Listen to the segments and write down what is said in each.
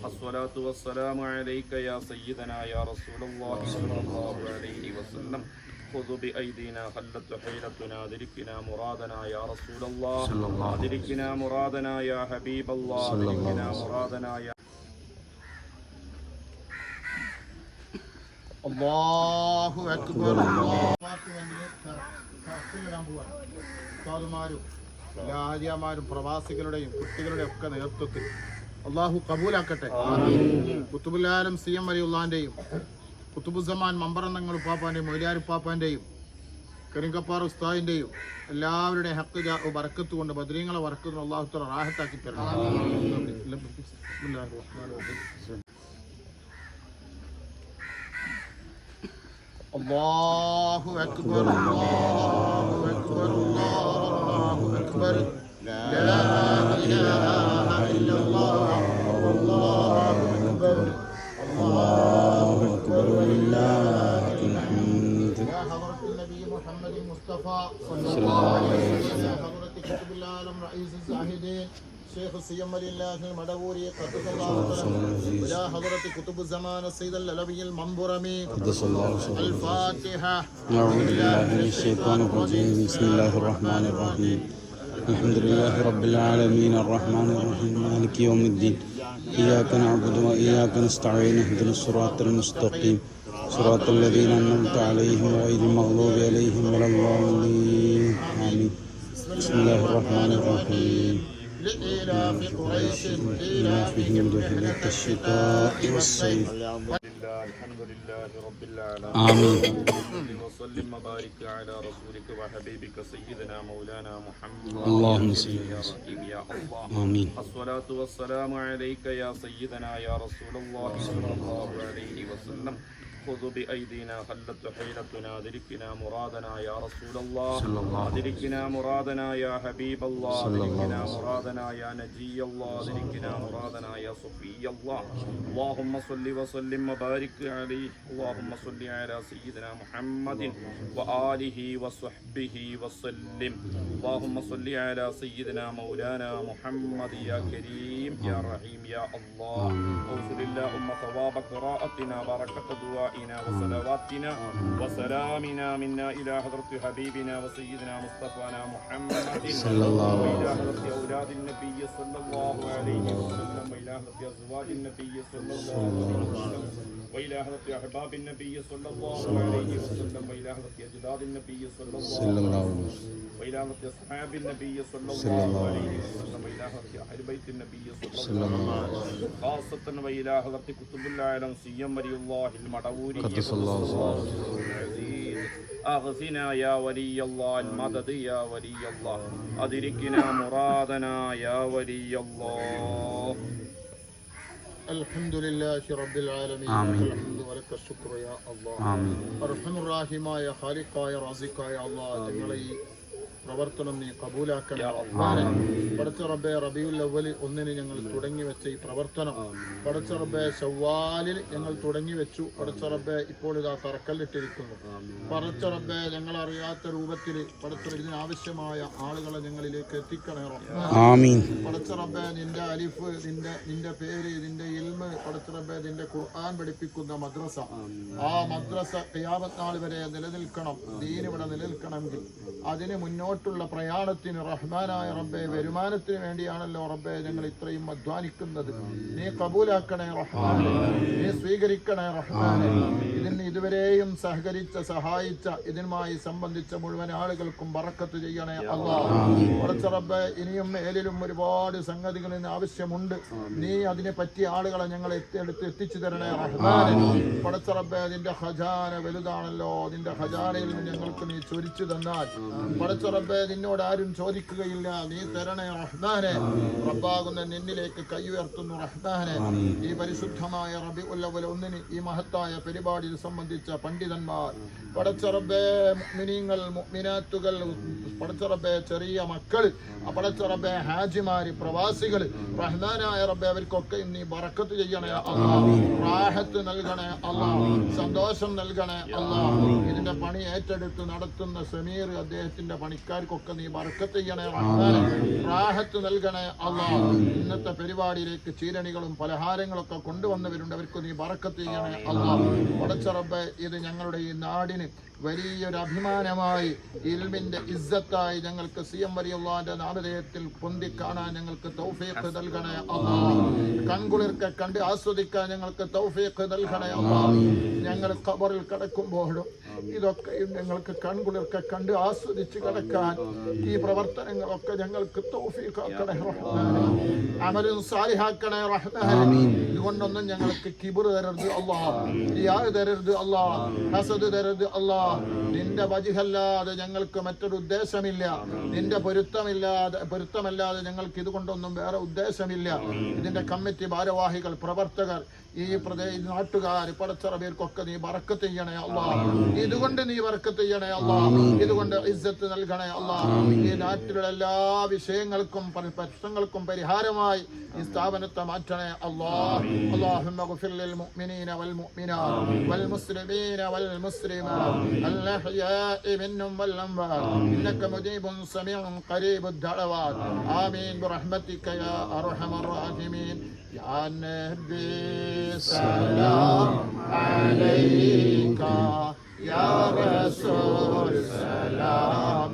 الصلاة والسلام عليك يا سيدنا يا رسول الله صلى الله عليه وسلم خذ بأيدينا خلت حيلتنا أدركنا مرادنا يا رسول الله أدركنا مرادنا يا حبيب الله أدركنا مرادنا يا അള്ളാഹു അക്ബർ അള്ളാഹുവിന് വേണ്ടി ചർച്ചയിടാൻ പോവാണ് ഉസ്താദുമാരും എല്ലാ ആര്യാമാരും പ്രവാസികളുടെയും കുട്ടികളുടെയും ഒക്കെ നേതൃത്വത്തിൽ അള്ളാഹു കബൂലാക്കട്ടെ. കുത്തുബുലാലം സി എം വലിയുള്ളാന്റെയും കുത്തുബുസമാൻ മമ്പറന്നങ്ങൾ ഉപ്പാപ്പാന്റെയും മൊയിലാരുപ്പാപ്പാന്റെയും കരിങ്കപ്പാർ ഉസ്താദിന്റെയും എല്ലാവരുടെയും ഹക്ക് വറക്കത്ത് കൊണ്ട് ബദ്രീങ്ങളെ വറക്കുന്ന അള്ളാഹുത്തറ റാഹത്താക്കി തരണം. അള്ളാഹു അക്ബർ അള്ളാഹു അക്ബർ അള്ളാഹു അക്ബർ. ലാ ഇലാഹ إله إلا الله والله أكبر. الله أكبر ولله الحمد. يا حضرة النبي محمد المصطفى صلى الله عليه وسلم. حضرة كتب العالم رئيس الزاهدين شيخ السيم لله المدبوري قدس الله ويا حضرة كتب الزمان السيد الألوي المنبرمي. قدس الله الفاتحة. أعوذ بالله من الشيطان الرجيم. بسم الله الرحمن الرحيم. الحمد لله رب العالمين الرحمن الرحيم مالك يوم الدين. إياك نعبد وإياك نستعين اهدنا الصراط المستقيم. صراط الذين أنعمت عليهم غير المغضوب عليهم ولا الضالين. آمين. بسم الله الرحمن الرحيم. لإلاف قريش إلافهم رحلة الشتاء والصيف. الحمد لله رب العالمين آمين وسلم وبارك على رسولك وحبيبك سيدنا مولانا محمد اللهم صل يا رحيم يا الله آمين الصلاة والسلام عليك يا سيدنا يا رسول الله صلى الله عليه وسلم خذ بأيدينا خلت حيلتنا أدركنا مرادنا يا رسول الله. أدركنا مرادنا يا حبيب الله. أدركنا مرادنا يا نجي الله. أدركنا مرادنا يا صفي الله. اللهم صل وسلم وبارك عليه. اللهم صل على سيدنا محمد وآله وصحبه وسلم. اللهم صل على سيدنا مولانا محمد يا كريم يا رحيم يا الله. اوصل اللهم ثواب قراءتنا بركة دعائنا وصلواتنا وسلامنا منا إلى حضرة حبيبنا وسيدنا مصطفانا محمد صلى الله عليه وإلى حضرة أولاد النبي صلى الله عليه وسلم وإلى حضرة أزواج النبي صلى الله عليه وسلم وإلى حضرة أحباب النبي صلى الله عليه وسلم وإلى حضرة أجداد النبي صلى الله صلى الله عليه عليه وسلم وسلم وإلى حضرة أصحاب النبي صلى صلى الله الله عليه عليه وسلم وإلى حضرة أهل بيت النبي صلى صلى الله الله عليه عليه وسلم خاصة وإلى حضرة كتب العالم سيما ولي الله المدعوري قدس الله العزيز أغثنا يا ولي الله المدد يا ولي الله أدركنا مرادنا يا ولي الله الحمد لله رب العالمين آمين. الحمد ولك الشكر يا الله آمين. أرحم الراحمة يا خالقا يا رازقا يا الله جميعا പ്രവർത്തനം നീ കബൂലാക്കണം പടച്ച റബ്ബെ റബിയുൽ അവലിൽ ഒന്നിന് ഞങ്ങൾ തുടങ്ങി വെച്ച ഈ പ്രവർത്തനം. പടച്ച റബ്ബെ ഷവ്വാലിൽ ഞങ്ങൾ തുടങ്ങി വെച്ചു. പടച്ച റബ്ബെ ഇപ്പോൾ ഇതാ തറക്കല്ലിട്ടിരിക്കുന്നു. പടച്ച റബ്ബെ ഞങ്ങൾ അറിയാത്ത രൂപത്തിൽ പടച്ച ഇതിനാവശ്യമായ ആളുകളെ ഞങ്ങളിലേക്ക് എത്തിക്കണേ പടച്ച റബ്ബെ നിന്റെ അലിഫ് നിന്റെ നിന്റെ പേര് നിന്റെ ഇൽമ് പടച്ച റബ്ബെ നിന്റെ ഖുർആൻ പഠിപ്പിക്കുന്ന മദ്രസ. ആ മദ്രസ ക്യാമത്ത് നാൾ വരെ നിലനിൽക്കണം. ദീനിവിടെ നിലനിൽക്കണമെങ്കിൽ. അതിന് മുന്നോട്ട് മുന്നോട്ടുള്ള പ്രയാണത്തിന് റഹ്മാനായ റബ്ബെ വരുമാനത്തിന് വേണ്ടിയാണല്ലോ റബ്ബെ ഞങ്ങൾ ഇത്രയും അധ്വാനിക്കുന്നത്. നീ കബൂലാക്കണേ റഹ്മാനെ നീ സ്വീകരിക്കണേ റഹ്മാനെ. ഇതിന് ഇതുവരെയും സഹകരിച്ച സഹായിച്ച ഇതിനുമായി സംബന്ധിച്ച മുഴുവൻ ആളുകൾക്കും ബറക്കത്ത് ചെയ്യണേ അള്ളാഹ്. പടച്ച റബ്ബെ ഇനിയും മേലിലും ഒരുപാട് സംഗതികൾ ഇന്ന് ആവശ്യമുണ്ട്. നീ അതിനെ പറ്റിയ ആളുകളെ ഞങ്ങൾ എത്തിയെടുത്ത് എത്തിച്ചു തരണേ റഹ്മാനെ. പടച്ച റബ്ബെ നിന്റെ ഖജാന വലുതാണല്ലോ. നിന്റെ ഖജാനയിൽ ഞങ്ങൾക്ക് നീ ചൊരിച്ചു തന്നാൽ. പടച്ച റബ്ബെ നിന്നോട് ആരും ചോദിക്കുകയില്ല. നീ തരണേ റഹ്മാനെ. റബ്ബാകുന്ന നിന്നിലേക്ക് കൈ ഉയർത്തുന്നു റഹ്മാനെ. ഈ പരിശുദ്ധമായ റബി ഉല്ലവൽ ഒന്നിന് ഈ മഹത്തായ പരിപാടിയിൽ സംബന്ധിച്ച പണ്ഡിതന്മാർ പടച്ചറബേ മുഅ്മിനീങ്ങൾ മിനാത്തുകൾ പടച്ചറബേ ചെറിയ മക്കൾ റബ്ബേ ഹാജിമാര് പ്രവാസികൾ റഹ്മാനായ റബ്ബെ അവർക്കൊക്കെ നീ ബറക്കത്ത് ചെയ്യണേ റാഹത്ത് നൽകണേ അള്ളാ സന്തോഷം നൽകണേ അള്ളാ ഇതിന്റെ പണി ഏറ്റെടുത്ത് നടത്തുന്ന സമീർ അദ്ദേഹത്തിന്റെ പണിക്കാർ ജോലിക്കാർക്കൊക്കെ നീ ബർക്കത്ത് ചെയ്യണേ റാഹത്ത് നൽകണേ അള്ളാ ഇന്നത്തെ പരിപാടിയിലേക്ക് ചീരണികളും പലഹാരങ്ങളൊക്കെ കൊണ്ടുവന്നവരുണ്ട്. അവർക്ക് നീ മറക്കത്ത് ചെയ്യണേ അള്ളാ പടച്ചറബ് ഇത് ഞങ്ങളുടെ ഈ നാടിന് വലിയൊരു അഭിമാനമായി ഇൽമിന്റെ ഇസ്സത്തായി ഞങ്ങൾക്ക് സി എം വലിയുള്ളാന്റെ നാമധേയത്തിൽ പൊന്തി കാണാൻ ഞങ്ങൾക്ക് തൗഫീഖ് നൽകണേ അള്ളാ കൺകുളിർക്കെ കണ്ട് ആസ്വദിക്കാൻ ഞങ്ങൾക്ക് തൗഫീഖ് നൽകണേ അള്ളാ ഞങ്ങൾ ഖബറിൽ കിടക്കുമ്പോഴും ഇതൊക്കെ ഞങ്ങൾക്ക് കൺകുളിർക്കെ കണ്ട് ആസ്വദിച്ച് കിടക്കാൻ ഈ പ്രവർത്തനങ്ങളൊക്കെ ഞങ്ങൾക്ക് തൗഫീഖാക്കണേ റഹ്മാനെ. അമലും സാലിഹാക്കണേ റഹ്മാനെ. ഇതുകൊണ്ടൊന്നും ഞങ്ങൾക്ക് കിബിർ തരരുത് അല്ലാ റിയാ തരരുത് അല്ലാ ഹസദ് തരരുത് അല്ലാ നിന്റെ വജിഹല്ലാതെ ഞങ്ങൾക്ക് മറ്റൊരു ഉദ്ദേശമില്ല. നിന്റെ പൊരുത്തമില്ലാതെ പൊരുത്തമല്ലാതെ ഞങ്ങൾക്ക് ഇതുകൊണ്ടൊന്നും വേറെ ഉദ്ദേശമില്ല. ഇതിന്റെ കമ്മിറ്റി ഭാരവാഹികൾ പ്രവർത്തകർ ഈ പ്രദേശ നാട്ടുകാർ പടച്ചറബീർക്കൊക്കെ നീ ബറക്കത്ത് ചെയ്യണേ അല്ലാ ഇതുകൊണ്ട് നീ ബറക്കത്ത് ചെയ്യണേ അല്ലാ ഇതുകൊണ്ട് ഇസ്സത്ത് നൽകണേ അല്ലാ ഈ നാട്ടിലുള്ള എല്ലാ വിഷയങ്ങൾക്കും പരി- പ്രശ്നങ്ങൾക്കും പരിഹാരമായി ഈ സ്ഥാപനത്തെ മാറ്റണേ അല്ലാ اللهم اغفر للمؤمنين والمؤمنات والمسلمين والمسلمات الأحياء منهم والأموات إنك مجيب سميع قريب الدعوات آمين برحمتك يا أرحم الراحمين يا نبي سلام عليك يا رسول سلام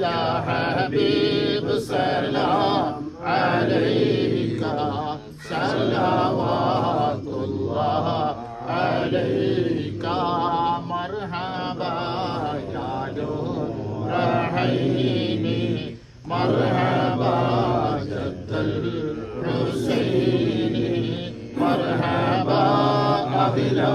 يا حبيب سلام عليك. صلوات الله عليك. مرحبا يا نور عيني مرحبا جد الحسين مرحبا أهلا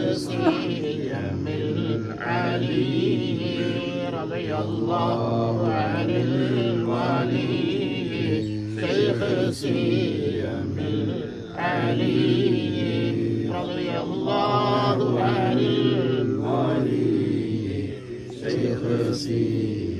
شيخ سيم العلي رضي الله عن الولي شيخ سيم العلي رضي الله عن الولي شيخ سيم